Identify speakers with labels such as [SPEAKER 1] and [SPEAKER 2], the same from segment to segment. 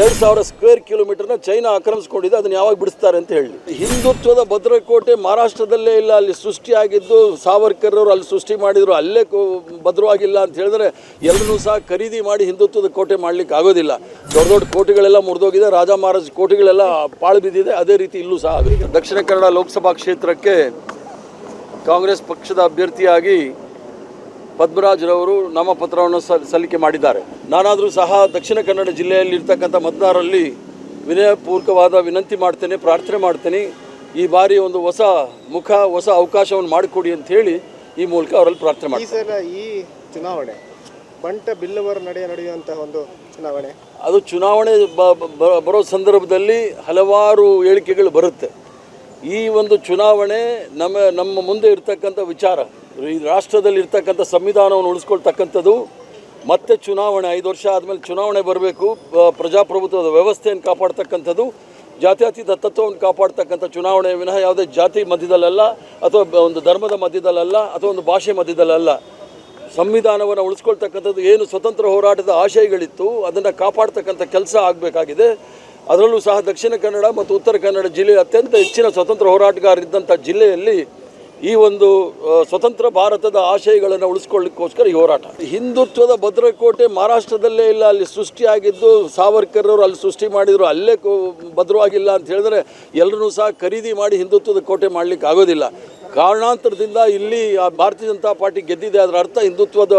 [SPEAKER 1] ಎರಡು ಸಾವಿರ square ಕಿಲೋಮೀಟರ್ನ China ಆಕ್ರಮಿಸ್ಕೊಂಡಿದೆ, ಅದನ್ನು ಯಾವಾಗ ಬಿಡಿಸ್ತಾರೆ ಅಂತ ಹೇಳಿ. ಹಿಂದುತ್ವದ ಭದ್ರಕೋಟೆ ಮಹಾರಾಷ್ಟ್ರದಲ್ಲೇ ಇಲ್ಲ, ಅಲ್ಲಿ ಸೃಷ್ಟಿಯಾಗಿದ್ದು ಸಾವರ್ಕರ್ ಅವರು ಅಲ್ಲಿ ಸೃಷ್ಟಿ ಮಾಡಿದ್ರು, ಅಲ್ಲೇ ಭದ್ರವಾಗಿಲ್ಲ ಅಂತ ಹೇಳಿದ್ರೆ ಎಲ್ಲರೂ ಸಹ ಖರೀದಿ ಮಾಡಿ ಹಿಂದುತ್ವದ ಕೋಟೆ ಮಾಡಲಿಕ್ಕೆ ಆಗೋದಿಲ್ಲ. ದೊಡ್ಡ ದೊಡ್ಡ ಕೋಟೆಗಳೆಲ್ಲ ಮುರಿದೋಗಿದೆ, ರಾಜ ಮಹಾರಾಜ ಕೋಟೆಗಳೆಲ್ಲ ಪಾಳು ಬಿದ್ದಿದೆ, ಅದೇ ರೀತಿ ಇಲ್ಲೂ ಸಹ ಆಗುತ್ತೆ. ದಕ್ಷಿಣ ಕನ್ನಡ ಲೋಕಸಭಾ ಕ್ಷೇತ್ರಕ್ಕೆ ಕಾಂಗ್ರೆಸ್ ಪಕ್ಷದ ಅಭ್ಯರ್ಥಿಯಾಗಿ ಪದ್ಮರಾಜ್ರವರು ನಾಮಪತ್ರವನ್ನು ಸಲ್ ಸಲ್ಲಿಕೆ ಮಾಡಿದ್ದಾರೆ. ನಾನಾದರೂ ಸಹ ದಕ್ಷಿಣ ಕನ್ನಡ ಜಿಲ್ಲೆಯಲ್ಲಿ ಇರ್ತಕ್ಕಂಥ ಮತದಾರರಲ್ಲಿ ವಿನಯಪೂರ್ವಕವಾದ ವಿನಂತಿ ಮಾಡ್ತೇನೆ ಪ್ರಾರ್ಥನೆ ಮಾಡ್ತೇನೆ. ಈ ಬಾರಿ ಒಂದು ಹೊಸ ಮುಖ ಹೊಸ ಅವಕಾಶವನ್ನು ಮಾಡಿಕೊಡಿ ಅಂತ ಹೇಳಿ ಈ ಮೂಲಕ ಅವರಲ್ಲಿ ಪ್ರಾರ್ಥನೆ ಮಾಡ್ತೀನಿ.
[SPEAKER 2] ಈ ಚುನಾವಣೆ ಬಂಟ ಬಿಲ್ಲವರ ನಡೆಯ ನಡೆಯುವಂತಹ ಒಂದು ಚುನಾವಣೆ.
[SPEAKER 1] ಅದು ಚುನಾವಣೆ ಬರೋ ಸಂದರ್ಭದಲ್ಲಿ ಹಲವಾರು ಹೇಳಿಕೆಗಳು ಬರುತ್ತೆ. ಈ ಒಂದು ಚುನಾವಣೆ ನಮ್ಮ ನಮ್ಮ ಮುಂದೆ ಇರ್ತಕ್ಕಂಥ ವಿಚಾರ, ಈ ರಾಷ್ಟ್ರದಲ್ಲಿ ಇರ್ತಕ್ಕಂಥ ಸಂವಿಧಾನವನ್ನು ಉಳಿಸ್ಕೊಳ್ತಕ್ಕಂಥದ್ದು, ಮತ್ತೆ ಚುನಾವಣೆ, ಐದು ವರ್ಷ ಆದಮೇಲೆ ಚುನಾವಣೆ ಬರಬೇಕು ಪ್ರಜಾಪ್ರಭುತ್ವದ ವ್ಯವಸ್ಥೆಯನ್ನು ಕಾಪಾಡ್ತಕ್ಕಂಥದ್ದು, ಜಾತ್ಯತೀತ ತತ್ವವನ್ನು ಕಾಪಾಡ್ತಕ್ಕಂಥ ಚುನಾವಣೆ ವಿನಃ ಯಾವುದೇ ಜಾತಿ ಮಧ್ಯದಲ್ಲಲ್ಲ, ಅಥವಾ ಒಂದು ಧರ್ಮದ ಮಧ್ಯದಲ್ಲಲ್ಲ, ಅಥವಾ ಒಂದು ಭಾಷೆ ಮಧ್ಯದಲ್ಲಲ್ಲ. ಸಂವಿಧಾನವನ್ನು ಉಳಿಸ್ಕೊಳ್ತಕ್ಕಂಥದ್ದು ಏನು ಸ್ವತಂತ್ರ ಹೋರಾಟದ ಆಶಯಗಳಿತ್ತು, ಅದನ್ನು ಕಾಪಾಡ್ತಕ್ಕಂಥ ಕೆಲಸ ಆಗಬೇಕಾಗಿದೆ. ಅದರಲ್ಲೂ ಸಹ ದಕ್ಷಿಣ ಕನ್ನಡ ಮತ್ತು ಉತ್ತರ ಕನ್ನಡ ಜಿಲ್ಲೆ ಅತ್ಯಂತ ಹೆಚ್ಚಿನ ಸ್ವತಂತ್ರ ಹೋರಾಟಗಾರರಿದ್ದಂಥ ಜಿಲ್ಲೆಯಲ್ಲಿ ಈ ಒಂದು ಸ್ವತಂತ್ರ ಭಾರತದ ಆಶಯಗಳನ್ನು ಉಳಿಸ್ಕೊಳ್ಳಿಕ್ಕೋಸ್ಕರ ಈ ಹೋರಾಟ. ಹಿಂದುತ್ವದ ಭದ್ರಕೋಟೆ ಮಹಾರಾಷ್ಟ್ರದಲ್ಲೇ ಇಲ್ಲ, ಅಲ್ಲಿ ಸೃಷ್ಟಿಯಾಗಿದ್ದು ಸಾವರ್ಕರ್ರವರು ಅಲ್ಲಿ ಸೃಷ್ಟಿ ಮಾಡಿದರು, ಅಲ್ಲೇ ಭದ್ರವಾಗಿಲ್ಲ ಅಂತ ಹೇಳಿದ್ರೆ ಎಲ್ಲರೂ ಸಹ ಖರೀದಿ ಮಾಡಿ ಹಿಂದುತ್ವದ ಕೋಟೆ ಮಾಡಲಿಕ್ಕೆ ಆಗೋದಿಲ್ಲ ಕಾರಣಾಂತರದಿಂದ ಇಲ್ಲಿ ಆ ಭಾರತೀಯ ಜನತಾ ಪಾರ್ಟಿ ಗೆದ್ದಿದೆ. ಅದರ ಅರ್ಥ ಹಿಂದುತ್ವದ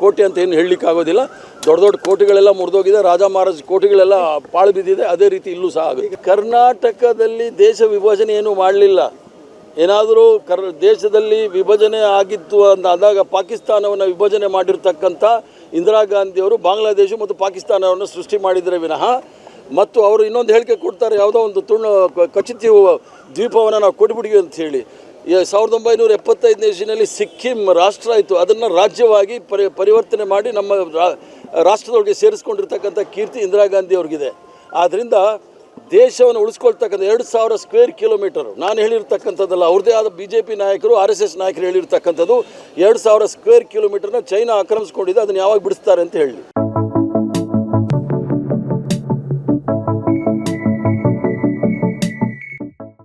[SPEAKER 1] ಕೋಟೆ ಅಂತ ಏನು ಹೇಳಲಿಕ್ಕೆ ಆಗೋದಿಲ್ಲ ದೊಡ್ಡ ದೊಡ್ಡ ಕೋಟೆಗಳೆಲ್ಲ ಮುರಿದೋಗಿದೆ. ರಾಜ ಮಹಾರಾಜ ಕೋಟೆಗಳೆಲ್ಲ ಪಾಳು ಬಿದ್ದಿದೆ. ಅದೇ ರೀತಿ ಇಲ್ಲೂ ಸಹ ಆಗುತ್ತೆ. ಕರ್ನಾಟಕದಲ್ಲಿ ದೇಶ ವಿಭಜನೆ ಏನು ಮಾಡಲಿಲ್ಲ. ಏನಾದರೂ ಕರ್, ದೇಶದಲ್ಲಿ ವಿಭಜನೆ ಆಗಿತ್ತು ಅಂತ ಆದಾಗ ಪಾಕಿಸ್ತಾನವನ್ನು ವಿಭಜನೆ ಮಾಡಿರ್ತಕ್ಕಂಥ ಇಂದಿರಾ ಗಾಂಧಿಯವರು ಬಾಂಗ್ಲಾದೇಶ ಮತ್ತು ಪಾಕಿಸ್ತಾನವನ್ನು ಸೃಷ್ಟಿ ಮಾಡಿದರೆ ವಿನಃ ಮತ್ತು ಅವರು ಇನ್ನೊಂದು ಹೇಳಿಕೆ ಕೊಡ್ತಾರೆ, ಯಾವುದೋ ಒಂದು ತುಣು ಕಚಿತಿ ದ್ವೀಪವನ್ನು ನಾವು ಕೊಟ್ಬಿಡ್ವಿ ಅಂತ ಹೇಳಿ. ಸಾವಿರದ ಒಂಬೈನೂರ ಎಪ್ಪತ್ತೈದನೇ ಇಸ್ವಿನಲ್ಲಿ ಸಿಕ್ಕಿಂ ರಾಷ್ಟ್ರ ಆಯಿತು. ಅದನ್ನು ರಾಜ್ಯವಾಗಿ ಪರಿ, ಪರಿವರ್ತನೆ ಮಾಡಿ ನಮ್ಮ ರಾಷ್ಟ್ರದೊಳಗೆ ಸೇರಿಸ್ಕೊಂಡಿರ್ತಕ್ಕಂಥ ಕೀರ್ತಿ ಇಂದಿರಾ ಗಾಂಧಿ ಅವ್ರಿಗಿದೆ. ಆದ್ದರಿಂದ ದೇಶವನ್ನು ಉಳಿಸ್ಕೊಳ್ತಕ್ಕಂಥ ಎರಡು ಸಾವಿರ ಸ್ಕ್ವೇರ್ ಕಿಲೋಮೀಟರ್, ನಾನು ಹೇಳಿರ್ತಕ್ಕಂಥದ್ದಲ್ಲ, ಅವ್ರದ್ದೇ ಆದ ಬಿ ಜೆ ಪಿ ನಾಯಕರು, ಆರ್ ಎಸ್ ಎಸ್ ನಾಯಕರು ಹೇಳಿರ್ತಕ್ಕಂಥದ್ದು ಎರಡು ಸಾವಿರ ಸ್ಕ್ವೇರ್ ಕಿಲೋಮೀಟರ್ನ ಚೈನಾ ಆಕ್ರಮಿಸ್ಕೊಂಡಿದೆ, ಅದನ್ನು ಯಾವಾಗ ಬಿಡಿಸ್ತಾರೆ ಅಂತ ಹೇಳಿ.